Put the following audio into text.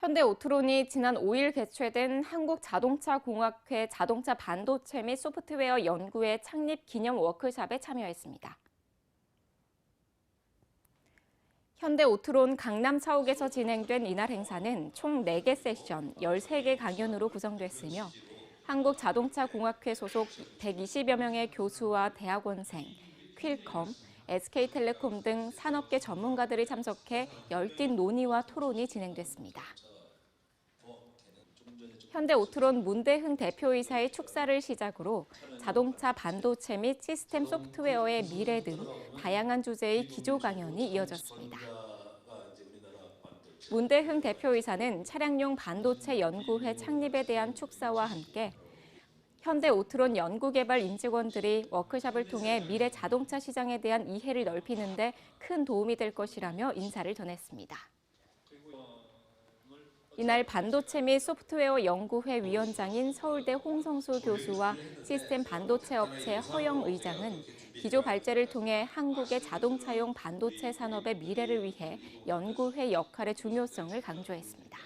현대 오토론이 지난 5일 개최된 한국자동차공학회 자동차 반도체 및 소프트웨어 연구회 창립 기념 워크숍에 참여했습니다. 현대 오토론 강남 차옥에서 진행된 이날 행사는 총 4개 세션, 13개 강연으로 구성됐으며 한국자동차공학회 소속 120여 명의 교수와 대학원생, 퀼컴, SK텔레콤 등 산업계 전문가들이 참석해 열띤 논의와 토론이 진행됐습니다. 현대 오토론 문대흥 대표이사의 축사를 시작으로 자동차 반도체 및 시스템 소프트웨어의 미래 등 다양한 주제의 기조 강연이 이어졌습니다. 문대흥 대표이사는 차량용 반도체 연구회 창립에 대한 축사와 함께 현대 오토론 연구개발 임직원들이 워크숍을 통해 미래 자동차 시장에 대한 이해를 넓히는 데 큰 도움이 될 것이라며 인사를 전했습니다. 이날 반도체 및 소프트웨어 연구회 위원장인 서울대 홍성수 교수와 시스템 반도체 업체 허영 의장은 기조 발제를 통해 한국의 자동차용 반도체 산업의 미래를 위해 연구회 역할의 중요성을 강조했습니다.